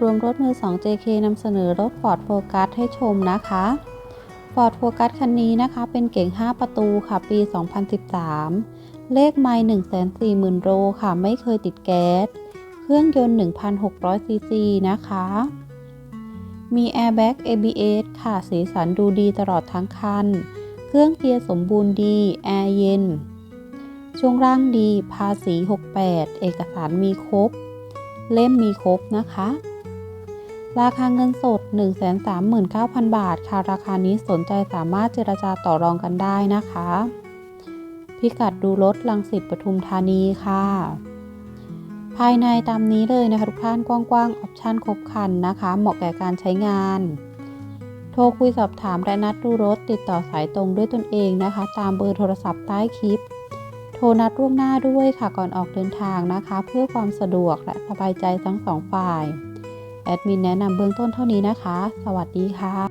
รวมรถมือ 2 JK นำเสนอรถ Ford Focus ให้ชมนะคะ Ford Focus คันนี้นะคะ เป็นเก๋ง 5 ประตูค่ะ ปี 2013 เลขไมล์140,000 โลค่ะ ไม่เคยติดแก๊ส เครื่องยนต์ 1,600 ซีซีนะคะ มี Airbag ABS ค่ะ สีสันดูดีตลอดทั้งคัน เครื่องเกียร์สมบูรณ์ดี แอร์เย็น ช่วงล่างดี ภาษี 68 เอกสารมีครบ เล่มมีครบนะคะ ราคาเงินสด 139,000 บาทค่ะ ราคานี้สนใจสามารถเจรจาต่อรองกันได้นะคะ พิกัดดูรถลังสิตปทุมธานีค่ะ ภายในตามนี้เลยนะคะทุกท่านกว้างๆออปชั่นครบครันนะคะ เหมาะแก่การใช้งาน โทรคุยสอบถามและนัดดูรถติดต่อสายตรงด้วยตนเองนะคะ ตามเบอร์โทรศัพท์ใต้คลิป โทรนัดล่วงหน้าด้วยค่ะก่อนออกเดินทางนะคะ เพื่อความสะดวกและสบายใจทั้งสองฝ่าย แอดมินแนะนำเบื้องต้นเท่านี้นะคะ สวัสดีค่ะ